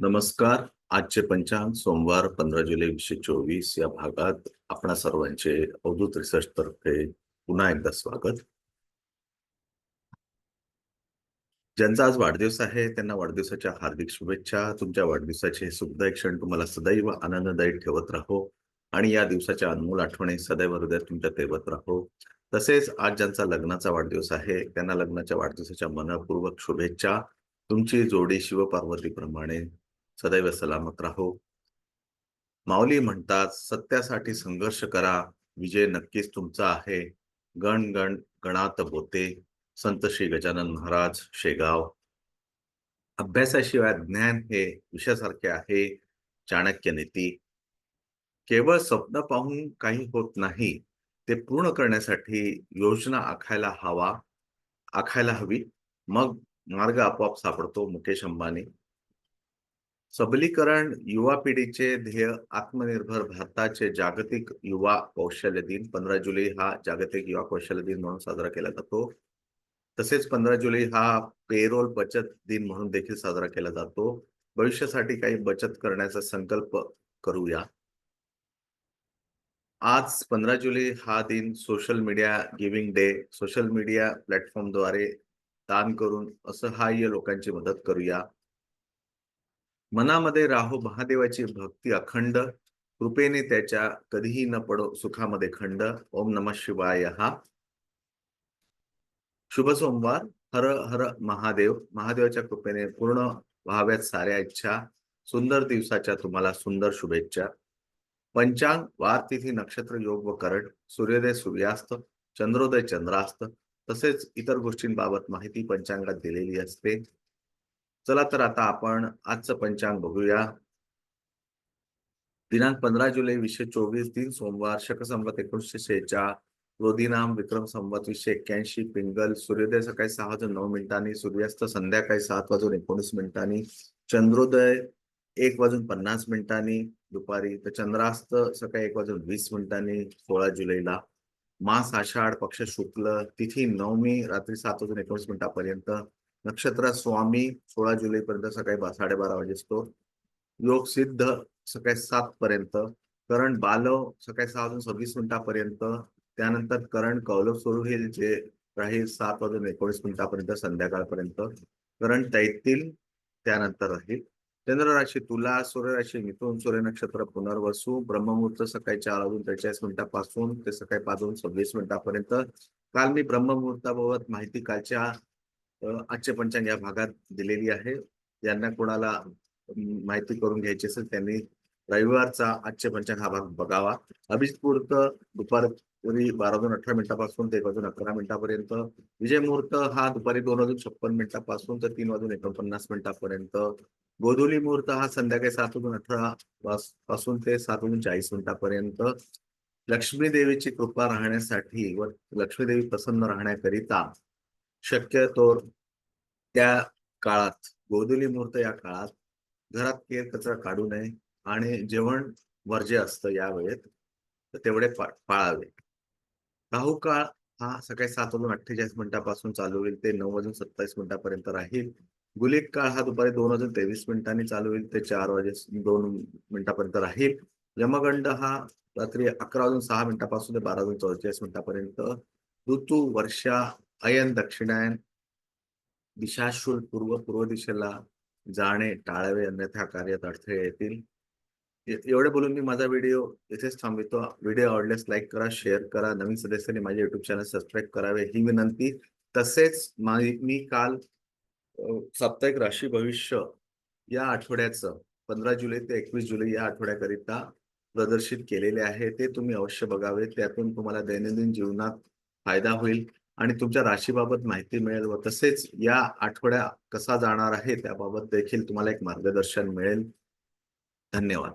नमस्कार. आजचे पंचांग सोमवार पंधरा जुलै एकशे चोवीस या भागात आपणा सर्वांचे अवधूत रिसर्च तर्फे पुन्हा एकदा स्वागत. ज्यांचा आज वाढदिवस आहे त्यांना वाढदिवसाच्या हार्दिक शुभेच्छा. तुमच्या वाढदिवसाचे हे सुखदायी क्षण तुम्हाला सदैव आनंददायी ठेवत राहो आणि या दिवसाच्या अनमोल आठवणी सदैव हृदयात तुमच्या ठेवत राहो. तसेच आज ज्यांचा लग्नाचा वाढदिवस आहे त्यांना लग्नाच्या वाढदिवसाच्या मनपूर्वक शुभेच्छा. तुमची जोडी शिवपार्वतीप्रमाणे सदैव सलामत राहो. माऊली म्हणतात सत्यासाठी संघर्ष करा विजय नक्कीच तुमचा आहे. गण गण गणात बोते संत श्री गजानन महाराज शेगाव. अभ्यासाशिवाय ज्ञान हे विषयासारखे आहे. चाणक्य नीती. केवळ स्वप्न पाहून काही होत नाही ते पूर्ण करण्यासाठी योजना आखायला हवा आखायला हवी. मग मार्ग आपोआप सापडतो मुकेश अंबानी. सबलीकरण युवा पिढीचे ध्येय आत्मनिर्भर भारताचे जागतिक युवा कौशल्य दिन. पंधरा जुलै हा जागतिक युवा कौशल्य दिन म्हणून साजरा केला जातो. तसेच पंधरा जुलै हा पेरोल बचत दिन म्हणून देखील साजरा केला जातो. भविष्यासाठी काही बचत करण्याचा संकल्प करूया. आज पंधरा जुलै हा दिन social media giving day. Social media प्लॅटफॉर्मद्वारे दान करून असहाय्य लोकांची मदत करूया. मनामध्ये राहो महादेवाची भक्ती अखंड कृपेने त्याच्या कधीही न पडो सुखामध्ये खंड. ओम नम शिवाय. हा शुभ सोमवार. हर हर महादेव. महादेवाच्या कृपेने पूर्ण व्हाव्यात साऱ्या इच्छा. सुंदर दिवसाच्या तुम्हाला सुंदर शुभेच्छा. पंचांग वार तिथी नक्षत्र योग व करड सूर्योदय सूर्यास्त चंद्रोदय चंद्रास्त. तसेच इतर गोष्टींबाबत माहिती पंचांगात दिलेली असते. चला तर आता आपण आजचं पंचांग बघूया. दिनांक पंधरा जुलै वीसशे चोवीस दिन सोमवार शक संवत एकोणीसशे शेच्या रोदिनाम विक्रम संवत वीसशे एक्क्याऐंशी पिंगल सूर्योदय सकाळी सहा वाजून नऊ मिनिटांनी सूर्यास्त संध्याकाळी सात वाजून एकोणीस मिनिटांनी चंद्रोदय एक वाजून पन्नास मिनिटांनी दुपारी तर चंद्रास्त सकाळी एक वाजून वीस मिनिटांनी सोळा जुलैला. मास आषाढ पक्ष शुक्ल तिथी नवमी रात्री सात वाजून एकोणीस मिनिटापर्यंत नक्षत्र स्वामी सोळा जुलै पर्यंत सकाळी बा साडेबारा वाजे असतो. योग सिद्ध सकाळी सात पर्यंत. करण बालव सकाळी सहा वाजून सव्वीस मिनिटापर्यंत. त्यानंतर करण कौलव सुरू होईल जे राहील सात वाजून एकोणीस मिनिटापर्यंत संध्याकाळपर्यंत. करण तैतील त्यानंतर राहील. चंद्र राशी तुला सूर्य राशी मिथून सूर्य नक्षत्र पुनर्वसू. ब्रह्ममुहूर्त सकाळी चार वाजून त्रेचाळीस मिनिटापासून ते सकाळी पाच वाजून सव्वीस मिनिटापर्यंत. काल मी ब्रह्ममुहूर्ताबाबत माहिती कालच्या आजचे पंचांग या भागात दिलेली आहे. ज्यांना कोणाला माहिती करून घ्यायची असेल त्यांनी रविवारचा आजचे पंचांग हा भाग बघावा. अभिजपूर्त दुपारी बारा दोन अठरा मिनिटापासून ते एक वाजून अकरा मिनिटापर्यंत. विजय मुहूर्त हा दुपारी दोन वाजून छप्पन मिनिटापासून तर तीन वाजून एकोणपन्नास मिनिटापर्यंत. गोधुली मुहूर्त हा संध्याकाळी सात वाजून अठरा पासून ते सात वाजून चाळीस मिनिटापर्यंत. लक्ष्मी देवीची कृपा राहण्यासाठी व लक्ष्मी देवी प्रसन्न राहण्याकरिता शक्यतो त्या काळात गोधुली मुहूर्त या काळात घरात केर कचरा काढू नये आणि जेवण वर्ज्य असतं या वेळेत तर तेवढे पाळावे. राहू काळ हा सकाळी सात वाजून अठ्ठेचाळीस मिनिटापासून चालू होईल ते नऊ वाजून सत्तावीस मिनिटापर्यंत राहील. गुलिक काळ हा दुपारी दोन वाजून तेवीस मिनिटांनी चालू होईल ते चार वाजे दोन मिनिटापर्यंत राहील. यमगंड हा रात्री अकरा वाजून सहा मिनिटापासून ते बारा वाजून चौवेचाळीस मिनिटापर्यंत ऋतू वर्षा अयन दक्षिणायन दिशाशूल पूर्व पूर्व दिशेला जाणे टाळावे अन्यथा कार्यात अडथळे येतील. एवढे बोलून मी माझा व्हिडिओ इथेच थांबवितो. व्हिडिओ आवडल्यास लाईक करा शेअर करा. नवीन सदस्यांनी माझे युट्यूब चॅनल सबस्क्राईब करावे ही विनंती. तसेच मी काल साप्ताहिक राशी भविष्य या आठवड्याचं पंधरा जुलै ते एकवीस जुलै या आठवड्याकरिता प्रदर्शित केलेले आहे. ते तुम्ही अवश्य बघावे त्यातून तुम्हाला दैनंदिन जीवनात फायदा होईल. आणि तुमच्या राशीबाबत माहिती मिळेल व तसेच या आठवड्या कसा जाणार आहे त्याबाबत देखील तुम्हाला एक मार्गदर्शन मिळेल. धन्यवाद.